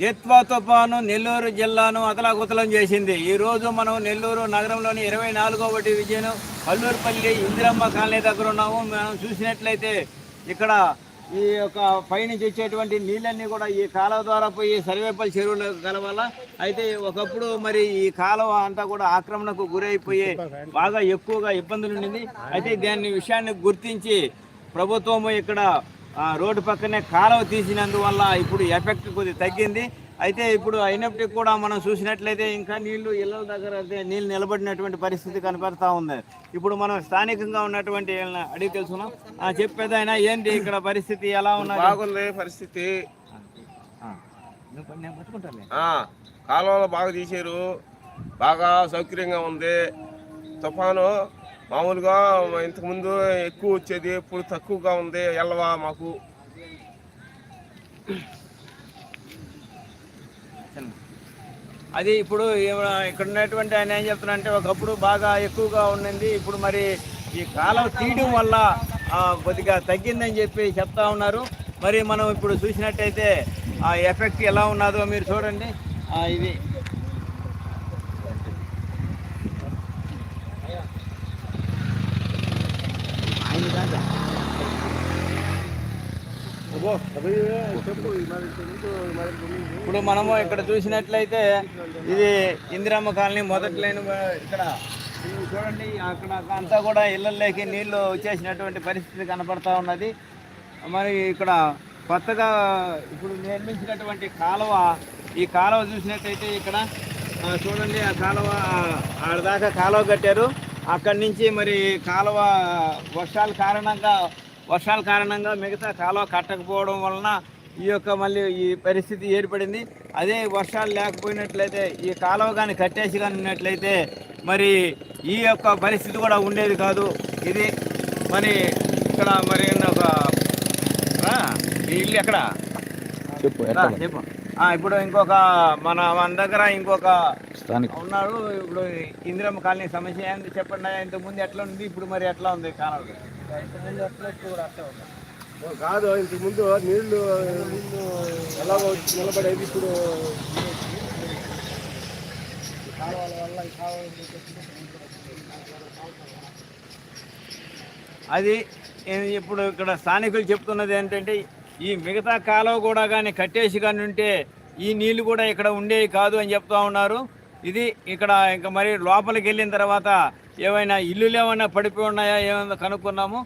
దిత్వా తుఫాను నెల్లూరు జిల్లాను అతలాకుతలం చేసింది. ఈరోజు మనం నెల్లూరు నగరంలోని ఇరవై నాలుగో ఒకటి విజయను కల్లూరుపల్లి ఇందిరమ్మ కాలనీ దగ్గర ఉన్నాము. మనం చూసినట్లయితే ఇక్కడ ఈ యొక్క పైనుంచి వచ్చేటువంటి నీళ్ళన్నీ కూడా ఈ కాలువ ద్వారా పోయి సర్వేపల్లి చెరువులో కలవాల అయితే ఒకప్పుడు మరి ఈ కాలువ అంతా కూడా ఆక్రమణకు గురైపోయి బాగా ఎక్కువగా ఇబ్బందులు ఉండింది. అయితే దాని విషయాన్ని గుర్తించి ప్రభుత్వము ఇక్కడ ఆ, రోడ్డు పక్కనే కాలువ తీసినందువల్ల ఇప్పుడు ఎఫెక్ట్ కొద్దిగా తగ్గింది. అయితే ఇప్పుడు అయినప్పటికీ కూడా మనం చూసినట్లయితే ఇంకా నీళ్ళు ఇళ్ళ దగ్గర అయితే నీళ్ళు నిలబడినటువంటి పరిస్థితి కనపడతా ఉంది. ఇప్పుడు మనం స్థానికంగా ఉన్నటువంటి అడిగి తెలుసుకున్నాం చెప్పేదైనా ఏంటి ఇక్కడ పరిస్థితి ఎలా ఉన్నది? బాగుంది పరిస్థితి. కాలువలు బాగా తీశారు. బాగా సౌకర్యంగా ఉంది. తుఫాను మామూలుగా ఇంతకుముందు ఎక్కువ వచ్చేది ఇప్పుడు తక్కువగా ఉంది. ఎల్లవా మాకు చిన్న. అది ఇప్పుడు ఇక్కడ ఉన్నటువంటి ఆయన ఏం చెప్తున్నారంటే ఒకప్పుడు బాగా ఎక్కువగా ఉండింది ఇప్పుడు మరి ఈ కాలం తీయడం వల్ల కొద్దిగా తగ్గిందని చెప్పి చెప్తా ఉన్నారు. మరి మనం ఇప్పుడు చూసినట్టయితే ఆ ఎఫెక్ట్ ఎలా ఉన్నదో మీరు చూడండి. ఇది ఇప్పుడు మనము ఇక్కడ చూసినట్లయితే ఇది ఇందిరమ్మ కాలనీ మొదటి లైన్ ఇక్కడ. చూడండి అక్కడ అంతా కూడా ఇళ్ళల్లోకి నీళ్ళు వచ్చేసినటువంటి పరిస్థితి కనపడతా ఉన్నది. మరి ఇక్కడ కొత్తగా ఇప్పుడు నిర్మించినటువంటి కాలువ ఈ కాలువ చూసినట్టయితే ఇక్కడ చూడండి ఆ కాలువ ఆడదాకా కాలువ కట్టారు. అక్కడి నుంచి మరి కాలువ వర్షాల కారణంగా వర్షాల కారణంగా మిగతా కాలువ కట్టకపోవడం వలన ఈ యొక్క మళ్ళీ ఈ పరిస్థితి ఏర్పడింది. అదే వర్షాలు లేకపోయినట్లయితే ఈ కాలువ కానీ కట్టేసి కానీ ఉన్నట్లయితే మరి ఈ యొక్క పరిస్థితి కూడా ఉండేది కాదు. ఇది మరి ఇక్కడ మరి ఒక ఇల్లు ఎక్కడ? చెప్పు చెప్పు. ఇప్పుడు ఇంకొక మన మన దగ్గర ఇంకొక ఉన్నారు ఇప్పుడు ఇందిరమ్మ కాలనీ సమస్య ఏంది చెప్పండి ఇంతకు ముందు ఎట్లా ఉంది? ఇప్పుడు మరి ఎట్లా ఉంది కాలం కాదు ఇంతకు ముందు నీళ్ళు ఎలా నిలబడేది ఇప్పుడు. అది ఇప్పుడు ఇక్కడ స్థానికులు చెప్తున్నది ఏంటంటే ఈ మిగతా కాలువ కూడా కానీ కట్టేసి కానీ ఉంటే ఈ నీళ్ళు కూడా ఇక్కడ ఉండేవి కాదు అని చెప్తా ఉన్నారు. ఇది ఇక్కడ ఇంకా మరి లోపలికి వెళ్ళిన తర్వాత ఏమైనా ఇల్లులు ఏమైనా పడిపోయి ఉన్నాయా ఏమైనా కనుక్కున్నాము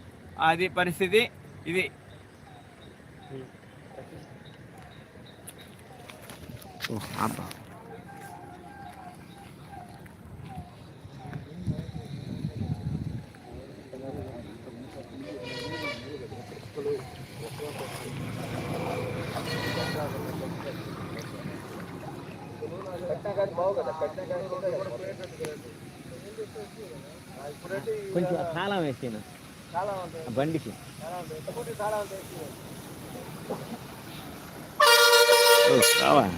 అది పరిస్థితి ఇది. కొంచెం కాలం వేసిన? బండికి? రావా.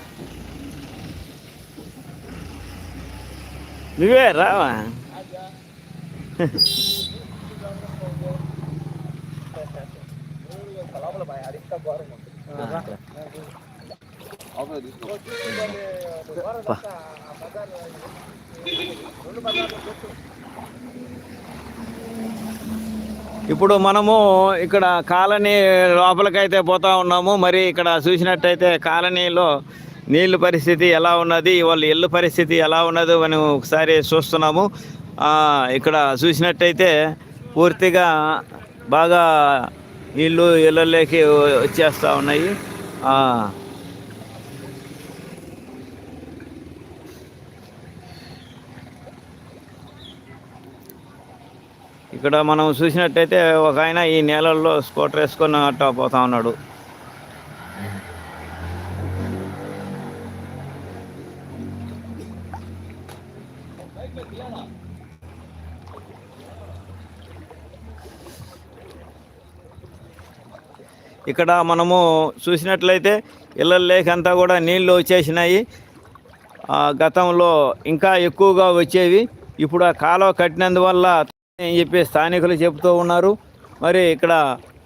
నువ్వే రావా. పా. ఇప్పుడు మనము ఇక్కడ కాలనీ లోపలికైతే పోతా ఉన్నాము. మరి ఇక్కడ చూసినట్టయితే కాలనీలో నీళ్ళ పరిస్థితి ఎలా ఉన్నది వాళ్ళ ఇల్లు పరిస్థితి ఎలా ఉన్నదో మనం ఒకసారి చూస్తున్నాము. ఇక్కడ చూసినట్టయితే పూర్తిగా బాగా నీళ్ళు ఇళ్ళలోకి వచ్చేస్తూ ఉన్నాయి. ఇక్కడ మనం చూసినట్టయితే ఒక ఆయన ఈ నేలల్లో స్కూటర్ వేసుకొని అట్ట పోతా ఉన్నాడు. ఇక్కడ మనము చూసినట్లయితే ఇళ్ళల్లోకి అంతా కూడా నీళ్ళు వచ్చేసినాయి. ఆ, గతంలో ఇంకా ఎక్కువగా వచ్చేవి. ఇప్పుడు ఆ కాలువ కట్టినందువల్ల అని చెప్పి స్థానికులు చెబుతూ ఉన్నారు. మరి ఇక్కడ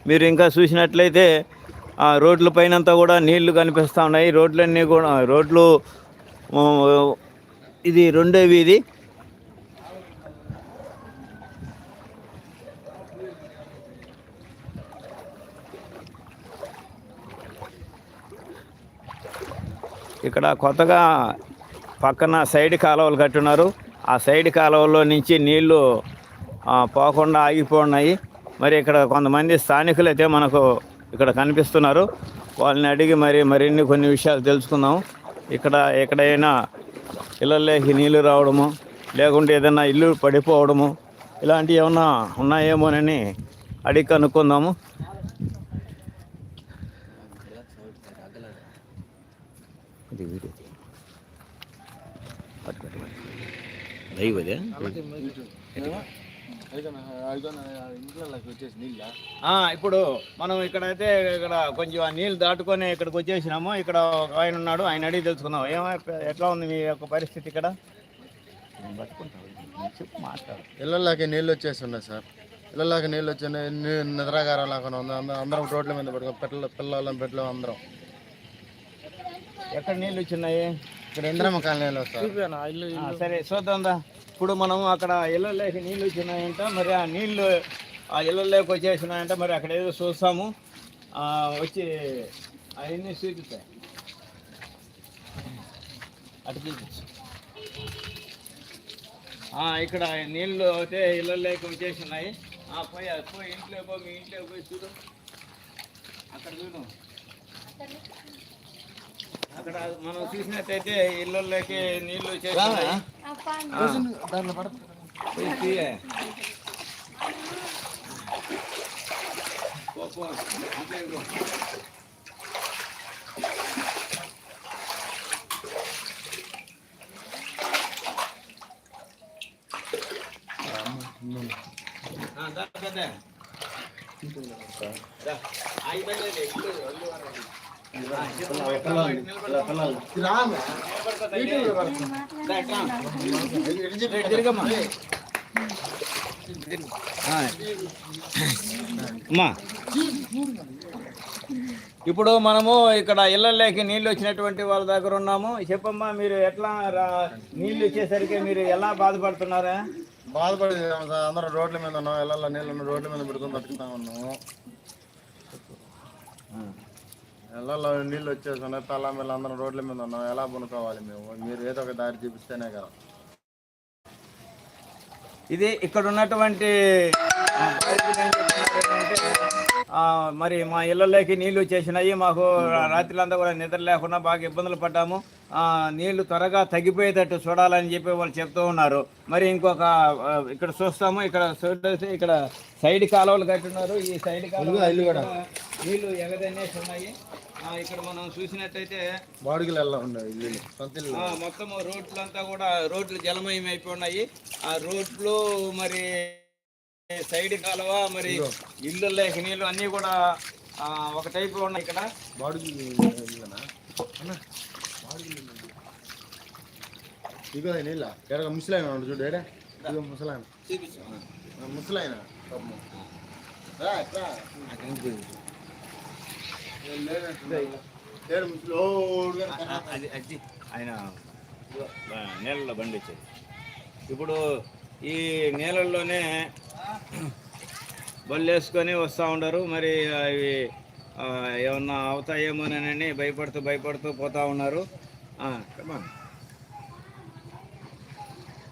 మీరు ఇంకా చూసినట్లయితే ఆ రోడ్ల పైనంతా కూడా నీళ్ళు కనిపిస్తూ ఉన్నాయి. రోడ్లన్నీ కూడా రోడ్లు ఇది రెండో వీధి. ఇక్కడ కొత్తగా పక్కన సైడ్ కాలువలు కట్టున్నారు. ఆ సైడ్ కాలువలో నుంచి నీళ్ళు పోకుండా ఆగిపోయినాయి మరి ఇక్కడ కొంతమంది స్థానికులు అయితే మనకు ఇక్కడ కనిపిస్తున్నారు. వాళ్ళని అడిగి మరి మరిన్ని కొన్ని విషయాలు తెలుసుకుందాం. ఇక్కడ ఎక్కడైనా ఇళ్ళలోకి నీళ్ళు రావడము లేకుంటే ఏదైనా ఇల్లు పడిపోవడము ఇలాంటివి ఏమన్నా ఉన్నాయేమోనని అడిగి కనుక్కుందాము. దైవదే. ఇప్పుడు మనం ఇక్కడైతే ఇక్కడ కొంచెం ఆ నీళ్ళు దాటుకొని ఇక్కడికి వచ్చేసినాము. ఇక్కడ ఒక ఆయన ఉన్నాడు ఆయన అడిగి తెలుసుకుందాం. ఏమై ఎట్లా ఉంది మీ యొక్క పరిస్థితి ఇక్కడ? ఇళ్ళల్లోకి నీళ్ళు వచ్చేస్తున్నాయి సార్. ఇళ్ళల్లోకి నీళ్ళు వచ్చి నిద్రాగారం లేకుండా ఉంది. అందరం అందరం రోడ్ల మీద పడుకో. పిల్లలు పిల్లలం పెట్టలేము అందరం. ఎక్కడ నీళ్ళు వచ్చినాయి ఇక్కడ ఇంద్రమ్మ కాలనీలో సార్. ఆ, సరే చూద్దాం దా. ఇప్పుడు మనం అక్కడ ఇళ్ళలోకి నీళ్ళు వచ్చినాయంట మరి ఆ నీళ్ళు ఆ ఇళ్ళలోకి వచ్చేసినాయంట మరి అక్కడ ఏదో చూస్తాము. వచ్చి అవన్నీ చూపిస్తాయి. అటు చూపించు. ఇక్కడ నీళ్ళు అయితే ఇళ్ళలోకి వచ్చేసినాయి. ఆ, పోయి పోయి ఇంట్లో పో మీ ఇంట్లో పోయి చూడు. అక్కడ చూడు. అక్కడ మనం చూసినట్టయితే ఇళ్ళల్లోకి నీళ్ళు వచ్చేసినాయి. దాంట్లో పడ పోయి అమ్మా. ఇప్పుడు మనము ఇక్కడ ఇళ్ళల్లోకి నీళ్ళు వచ్చినటువంటి వాళ్ళ దగ్గర ఉన్నాము. చెప్పమ్మా మీరు ఎట్లా నీళ్ళు వచ్చేసరికి మీరు ఎలా బాధపడుతున్నారా? బాధపడి సార్? అందరం రోడ్ల మీద ఉన్నాం ఇళ్ళల్లో నీళ్ళు రోడ్ల మీద పెడుకొని బతుకుతా ఉన్నాము నెలలో నీళ్ళు వచ్చేస్తున్నాయి తల మీద అందరం రోడ్ల మీద ఉన్నాం ఎలా పనుకోవాలి మేము? మీరు ఏదో ఒక దారి చూపిస్తేనే కదా. ఇది ఇక్కడ ఉన్నటువంటి మరి మా ఇళ్ళలోకి నీళ్ళు వచ్చేసినాయి. మాకు రాత్రులంతా కూడా నిద్ర లేకుండా బాగా ఇబ్బందులు పడ్డాము. ఆ, నీళ్ళు త్వరగా తగ్గిపోయేటట్టు చూడాలని చెప్పి వాళ్ళు చెప్తూ ఉన్నారు. మరి ఇంకొక ఇక్కడ చూస్తాము. ఇక్కడ చూస్తే ఇక్కడ సైడ్ కాలువలు కట్టున్నారు ఈ సైడ్ కాలువలు కూడా నీళ్ళు ఎగదనేసి ఉన్నాయి. ఇక్కడ మనం చూసినట్టయితే బాడుగులు ఉన్నాయి ఆ, మొత్తం రోడ్లంతా కూడా రోడ్లు జలమయం అయిపోయి ఆ రోడ్లు మరి సైడ్ కాలువ మరి ఇల్లు లేక నీళ్ళు అన్నీ కూడా ఒక టైప్ ఉన్నాయి ఇక్కడ. ఇగో నీళ్ళ. ఎక్కడ ముసలాయన ఉన్నాడు చూడు ఏడా? ఇగో ముసలాయన. ముసలాయన. అది అది. ఆయన నీళ్ళలో బండి వచ్చేది. ఇప్పుడు ఈ నీళ్ళల్లోనే బళ్ళు వేసుకొని వస్తూ ఉండరు. మరి అవి ఏమన్నా అవుతాయేమోనని భయపడుతూ భయపడుతూ పోతా ఉన్నారు.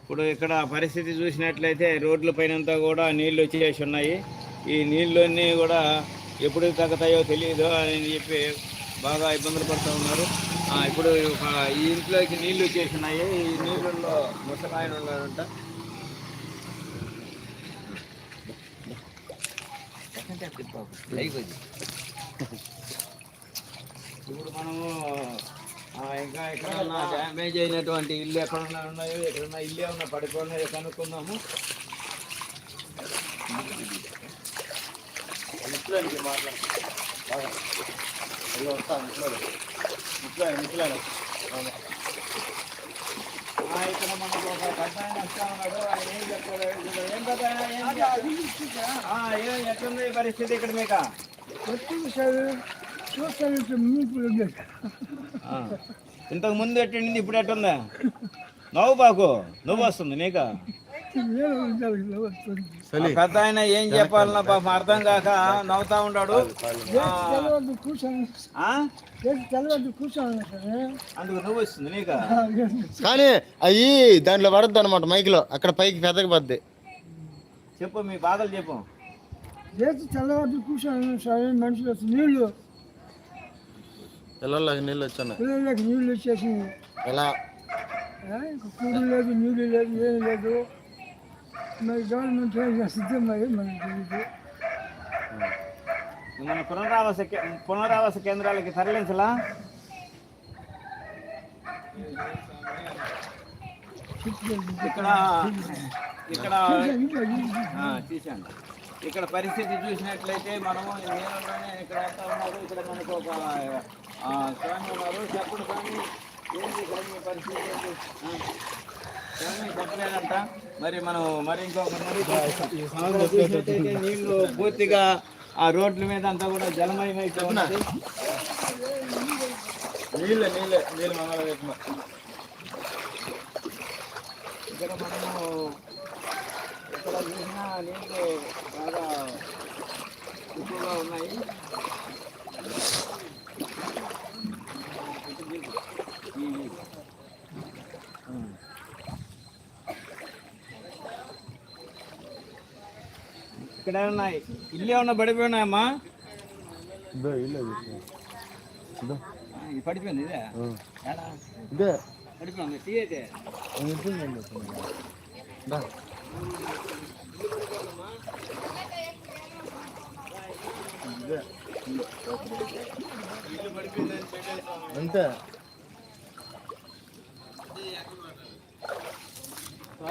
ఇప్పుడు ఇక్కడ పరిస్థితి చూసినట్లయితే రోడ్ల పైనంతా కూడా నీళ్ళు వచ్చేసి ఉన్నాయి. ఈ నీళ్ళన్నీ కూడా ఎప్పుడు తగ్గుతాయో తెలియదు అని చెప్పి బాగా ఇబ్బందులు పడుతూ ఉన్నారు. ఇప్పుడు ఒక ఈ ఇంట్లోకి నీళ్ళు వచ్చేసి ఉన్నాయి. ఈ నీళ్ళల్లో ముసలాయన ఉన్నారంట ఇప్పుడు మనము ఆ, ఇంకా ఎక్కడన్నా డ్యామేజ్ అయినటువంటి ఇల్లు ఎక్కడన్నా ఉన్నాయో ఎక్కడన్నా ఇల్లు ఏమన్నా పడిపోయినాయో కనుక్కుందాము. ముసలాయనకి మాట్లాడు. బాగా. ఇగో వస్తా ముసలాయన. ముసలాయన, ముసలాయన. అవును. ఆ, ఇక్కడ మనకు ఒక పెద్ద ఆయన వస్తా ఉన్నాడు ఆయన ఏం చెప్తాడు ఏం పెద్ద ఆయన, ఏం చెప్తాడు? ఆ, ఏం ఎట్లుంది ఈ పరిస్థితి ఇక్కడ మీకు ఆ. ఇంతకు ముందు ఎట్టుండింది ఇప్పుడు ఎట్టుందా నవ్వు బాకు నువ్వు వస్తుంది నీకు ఆ పెద్ద ఆయన ఏం చెప్పాలన్నా పాపం అర్థం కాక నవ్వుతా ఉన్నాడు. ఆ, ఆ? అందుకు నువ్వు వస్తుంది నీకు? కానీ అవి దాంట్లో పడద్దు అనమాట మైక్లో. అక్కడ పైకి పెద్దగా పద్ది చెప్పు మీ బాధలు చెప్పు. చేతి తెల్లవారు కూర్చొని సరే. మనుషులు వచ్చి నీళ్ళు పిల్లలకి నీళ్ళు వచ్చాను. పిల్లలకి నీళ్ళు వచ్చేసి ఎలా? కూడు లేదు నీళ్ళు లేదు ఏం లేదు. మరి గవర్నమెంట్ ఏం చేస్తుంది మరి మనకి తెలియదు మన పునరావాస పునరావాస కేంద్రాలకి తరలించలా? ఇక్కడ ఇక్కడ తీసాను ఇక్కడ పరిస్థితి చూసినట్లయితే మనము ఈ ఇక్కడ ఎంత ఉన్నారు? ఇక్కడ మనకు ఒక స్వామి ఉన్నారు. చెప్పండి కానీ ఏంటి ఇక్కడ మీ పరిస్థితి చెప్పలేదంట. మరి మనం మరి ఇంకొక నీళ్ళు పూర్తిగా ఆ రోడ్ల మీద అంతా కూడా జలమయమైతే ఉన్నది. నీళ్ళే నీళ్ళే నీళ్ళు మంగళ ఇక్కడ మనము ఇక్కడ చూసినా నీళ్ళు బాగా ఎక్కువగా ఉన్నాయి. ఇక్కడ ఏమన్నా ఇల్లు ఏమన్నా పడిపోయినాయమ్మా ఇదే ఇది పడిపోయింది ఇదే ఏడా? ఇదే పడిపోయింది టీ అయితే దా. ఇదే. అంతే ఆ? ఆ?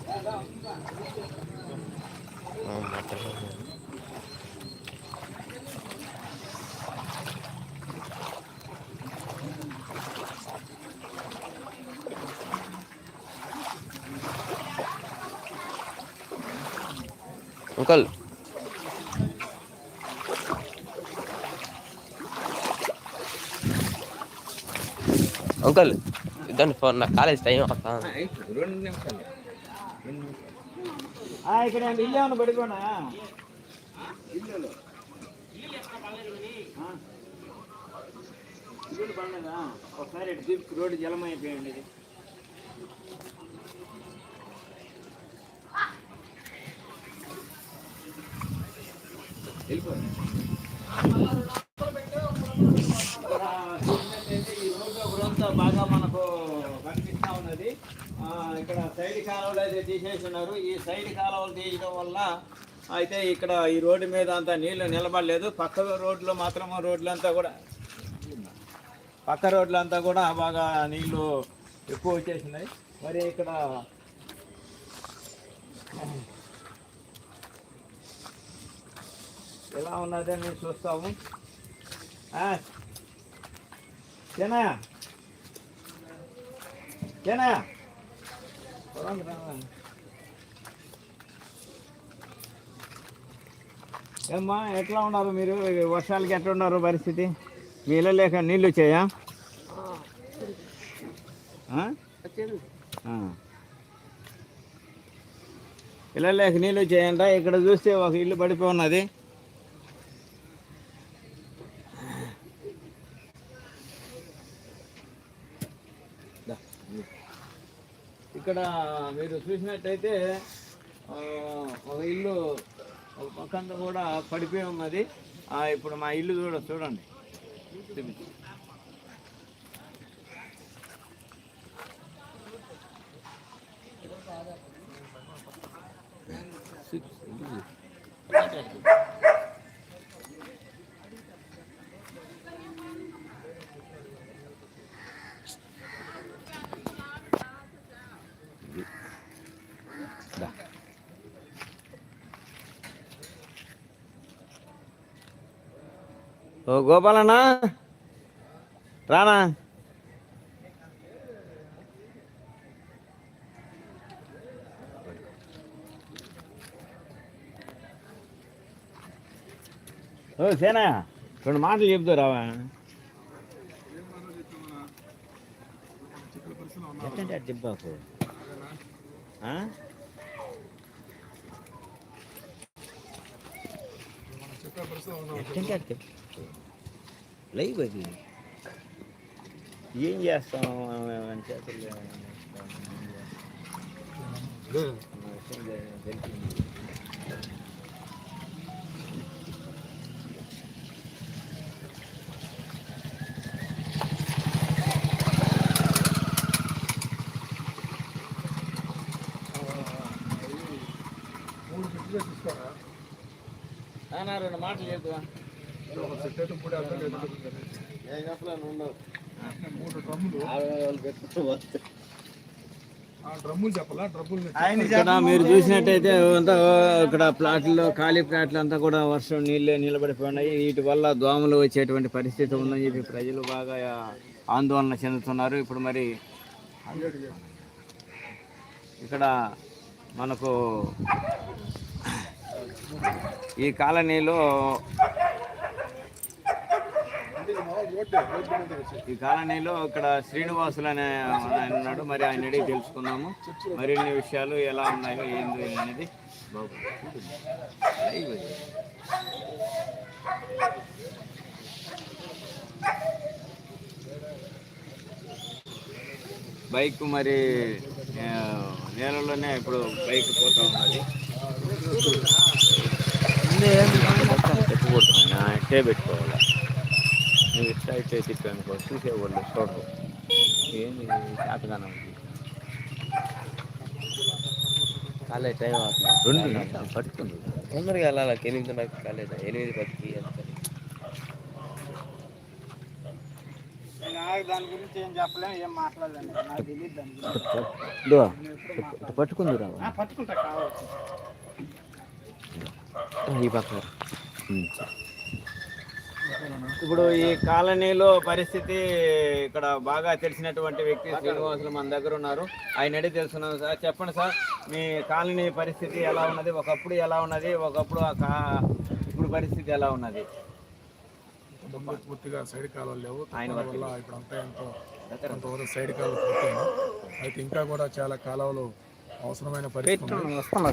అంకల్ అంకల్ ఇదండి ఫోన్ నా కాలేజ్ టైం అవుతా రెండు నిమిషాలు రెండు నిమిషాలు. ఆ, ఇక్కడ ఏంటి? ఇల్లు ఏమన్నా పడిపోయినా ఇల్లు ఇల్లు పడలేదా ఒకసారి ఇటు తిప్పి రోడ్డు జలం అయిపోయండి ఇది వెళ్ళిపో ఇక్కడ చూసినట్టయితే ఈ రోడ్డు ఒకరంతా బాగా మనకు కనిపిస్తా ఉన్నది ఆ, ఇక్కడ సైడ్ కాలువలు తీసేసి ఉన్నారు ఈ సైడ్ కాలువలు తీయడం వల్ల అయితే ఇక్కడ ఈ రోడ్డు మీద అంతా నీళ్ళు నిలబడలేదు. పక్క రోడ్లో మాత్రం రోడ్లు అంతా కూడా పక్క రోడ్లు అంతా కూడా బాగా నీళ్ళు ఎక్కువ వచ్చేసినాయి. మరి ఇక్కడ ఎలా ఉన్నదని చూస్తాము. ఆ, ఏనా ఏనా ఏమ్మా ఎట్లా ఉన్నారు మీరు? వర్షాలకి ఎట్లా ఉన్నారు పరిస్థితి? వీళ్ళ లేక నీళ్ళు వచ్చాయా? ఇళ్ళ లేక నీళ్ళు వచ్చాయంట. ఇక్కడ చూస్తే ఒక ఇల్లు పడిపోయి ఇక్కడ మీరు చూసినట్టయితే ఒక ఇల్లు ఒక పక్కంతా కూడా పడిపోయి ఉన్నది ఆ, ఇప్పుడు మా ఇల్లు చూడ చూడండి చూపించు. ఓ గోపాలన్నా. రానా. ఓ సేనా రెండు మాటలు చెప్తూ రావా. ఎట్టంటే అటు చెప్పాకు ఆ? ఎట్టంటే అటు చెప్పు. లైవ్ అది ఏం చేస్తాం అని చేతులు నాన్న రెండు మాటలు ఇక్కడ మీరు చూసినట్టయితే అంతా ఇక్కడ ప్లాట్లో ఖాళీ ప్లాట్లు అంతా కూడా వర్షం నీళ్ళే నిలబడిపోయినాయి వీటి వల్ల దోమలు వచ్చేటువంటి పరిస్థితి ఉందని చెప్పి ప్రజలు బాగా ఆందోళన చెందుతున్నారు. ఇప్పుడు మరి ఇక్కడ మనకు ఈ కాలనీలో ఈ కాలనీలో ఇక్కడ శ్రీనివాసులు అనే ఆయన ఉన్నాడు. మరి ఆయన అడిగి తెలుసుకుందాము. మరిన్ని విషయాలు ఎలా ఉన్నాయో ఏంది అనేది. బైక్ మరి నేలలోనే ఇప్పుడు బైక్ పోతా ఉన్నది. ఇట్టే పెట్టుకోవాలి? నువ్వు ఇట్లా ఇట్టే తిప్పానుకో చూసేవాళ్ళు చూడరు. ఏంది శాతగానం కాలే టైం అవుతుంది. రెండు పట్టుకుంది తొందరగా వెళ్ళాలి? ఎనిమిది నాకు కాలేదు? ఎనిమిది పదికి దాని గురించి ఏం చెప్పలేము ఏం మాట్లాడలేను నాకు తెలియదు దాని గురించి. ఇదిగో, ఇటు పట్టుకుంది పట్టుకుంటా కావచ్చు. ఈ పక్క. ఇప్పుడు ఈ కాలనీలో పరిస్థితి ఇక్కడ బాగా తెలిసినటువంటి వ్యక్తి శ్రీనివాసులు మన దగ్గర ఉన్నారు. ఆయన అడిగి తెలుసున్నాను సార్ చెప్పండి సార్ మీ కాలనీ పరిస్థితి ఎలా ఉన్నది? ఒకప్పుడు ఎలా ఉన్నది? ఒకప్పుడు ఆ కా- ఇప్పుడు పరిస్థితి ఎలా ఉన్నది? పూర్తిగా సైడ్ కాలువలు లేవు. ఆయన వల్ల ఇప్పుడు అంతా ఎంతో కొంతవరకు సైడ్ కాలువ పూర్తయింది అయితే ఇంకా కూడా చాలా కాలువలు అవసరమైన పరిస్థితి.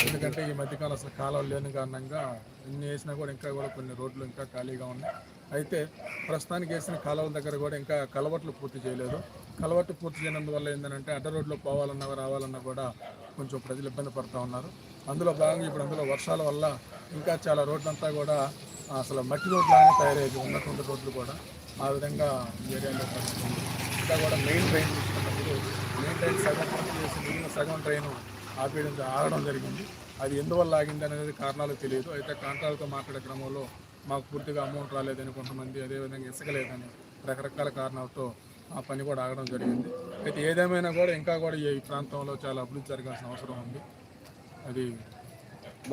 ఎందుకంటే ఈ మధ్యకాలం అసలు కాలువలు లేని కారణంగా ఎన్ని వేసినా కూడా ఇంకా కూడా కొన్ని రోడ్లు ఇంకా ఖాళీగా ఉన్నాయి. అయితే ప్రస్తుతానికి వేసిన కాలువల దగ్గర కూడా ఇంకా కలవట్లు పూర్తి చేయలేదు. కలవట్లు పూర్తి చేయనందువల్ల ఏంటంటే అడ్డ రోడ్లో పోవాలన్నా రావాలన్నా కూడా కొంచెం ప్రజలు ఇబ్బంది పడుతూ ఉన్నారు. అందులో భాగంగా ఇప్పుడు అందులో వర్షాల వల్ల ఇంకా చాలా రోడ్లంతా కూడా అసలు మట్టి రోడ్లు తయారయ్యేది ఉన్నటువంటి రోడ్లు కూడా ఆ విధంగా ఏరియాలో పరిస్థితి ఇంకా కూడా మెయిన్ ట్రైన్ తీసుకున్నప్పుడు మెయిన్ ట్రైన్ సగం చేసి మిగిలిన సగం ట్రైన్ ఆపేయడం ఆగడం జరిగింది. అది ఎందువల్ల ఆగింది అనేది కారణాలు తెలియదు. అయితే కాంట్రాలతో మాట్లాడే క్రమంలో మాకు పూర్తిగా అమౌంట్ రాలేదని కొంతమంది అదేవిధంగా ఇసుక లేదని రకరకాల కారణాలతో ఆ పని కూడా ఆగడం జరిగింది. అయితే ఏదేమైనా కూడా ఇంకా కూడా ఈ ప్రాంతంలో చాలా అభివృద్ధి జరగాల్సిన అవసరం ఉంది. అది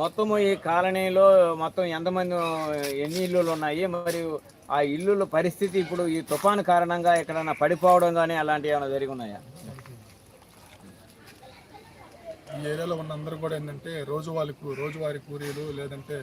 మొత్తం ఈ కాలనీలో మొత్తం ఎంతమంది ఎన్ని ఇల్లులు ఉన్నాయి? మరియు ఆ ఇల్లుల పరిస్థితి ఇప్పుడు ఈ తుఫాను కారణంగా ఎక్కడైనా పడిపోవడం కానీ అలాంటివి ఏమైనా జరిగి ఉన్నాయా? ఈ ఏరియాలో ఉన్న అందరూ కూడా ఏంటంటే రోజువారి రోజువారీ కూలీలు లేదంటే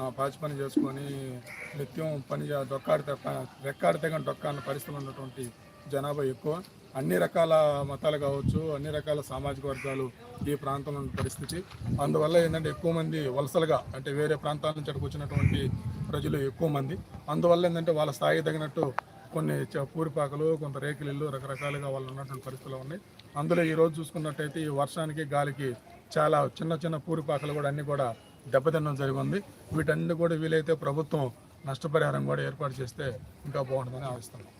పాచి పని చేసుకొని నిత్యం పని చే- డొక్కాడితే ప- రెక్కాడితే కానీ అన్న పరిస్థితులు ఉన్నటువంటి జనాభా ఎక్కువ. అన్ని రకాల మతాలు కావచ్చు అన్ని రకాల సామాజిక వర్గాలు ఈ ప్రాంతంలో ఉన్న పరిస్థితి. అందువల్ల ఏంటంటే ఎక్కువ మంది వలసలుగా అంటే వేరే ప్రాంతాల నుంచి అక్కడికి వచ్చినటువంటి ప్రజలు ఎక్కువ మంది. అందువల్ల ఏంటంటే వాళ్ళ స్థాయి తగినట్టు కొన్ని చ- పూరిపాకలు కొంత రేకులిల్లు రకరకాలుగా వాళ్ళు ఉన్నటువంటి పరిస్థితులు ఉన్నాయి. అందులో ఈరోజు చూసుకున్నట్టయితే ఈ వర్షానికి గాలికి చాలా చిన్న చిన్న పూరిపాకలు కూడా అన్నీ కూడా దెబ్బతినడం జరిగింది. వీటన్ని కూడా వీలైతే ప్రభుత్వం నష్టపరిహారం కూడా ఏర్పాటు చేస్తే ఇంకా బాగుంటుందని ఆశిస్తున్నాం.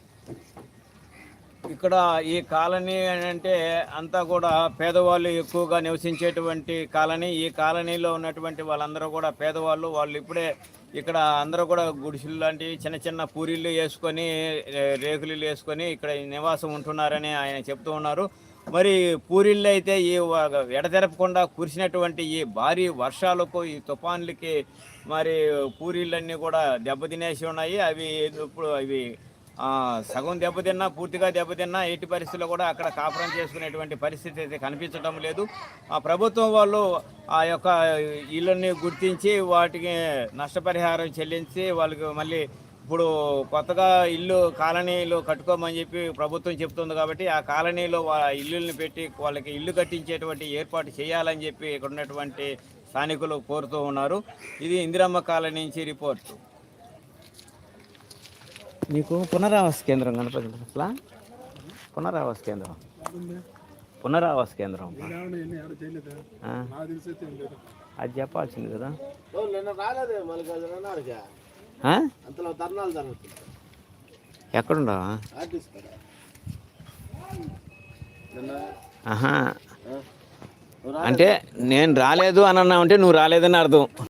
ఇక్కడ ఈ కాలనీ అంటే అంతా కూడా పేదవాళ్ళు ఎక్కువగా నివసించేటువంటి కాలనీ. ఈ కాలనీలో ఉన్నటువంటి వాళ్ళందరూ కూడా పేదవాళ్ళు. వాళ్ళు ఇప్పుడే ఇక్కడ అందరూ కూడా గుడిసెలు లాంటివి చిన్న చిన్న పూరీలు వేసుకొని రేకులు వేసుకొని ఇక్కడ నివాసం ఉంటున్నారని ఆయన చెప్తూ ఉన్నారు. మరి పూరిళ్ళు అయితే ఈ ఎడతెరపకుండా కురిసినటువంటి ఈ భారీ వర్షాలకు ఈ తుఫాన్లకి మరి పూరీలన్నీ కూడా దెబ్బతినేసి ఉన్నాయి. అవి ఇప్పుడు అవి సగం దెబ్బతిన్నా పూర్తిగా దెబ్బతిన్నా ఎట్టి పరిస్థితుల్లో కూడా అక్కడ కాపురం చేసుకునేటువంటి పరిస్థితి అయితే కనిపించడం లేదు. ఆ ప్రభుత్వం వాళ్ళు ఆ యొక్క ఇళ్ళని గుర్తించి వాటికి నష్టపరిహారం చెల్లించి వాళ్ళకి మళ్ళీ ఇప్పుడు కొత్తగా ఇల్లు కాలనీలు కట్టుకోమని చెప్పి ప్రభుత్వం చెప్తుంది కాబట్టి ఆ కాలనీలో వాళ్ళ ఇల్లుల్ని పెట్టి వాళ్ళకి ఇల్లు కట్టించేటువంటి ఏర్పాటు చేయాలని చెప్పి ఇక్కడ ఉన్నటువంటి స్థానికులు కోరుతూ ఉన్నారు. ఇది ఇందిరమ్మ కాలనీ నుంచి రిపోర్ట్. మీకు పునరావాస కేంద్రం కనపడింది అసలు? పునరావాస కేంద్రం. పునరావాస కేంద్రం. అది చెప్పాల్సింది కదా. ఆహా. అంటే నేను రాలేదు అని అన్నావంటే నువ్వు రాలేదని అర్థం.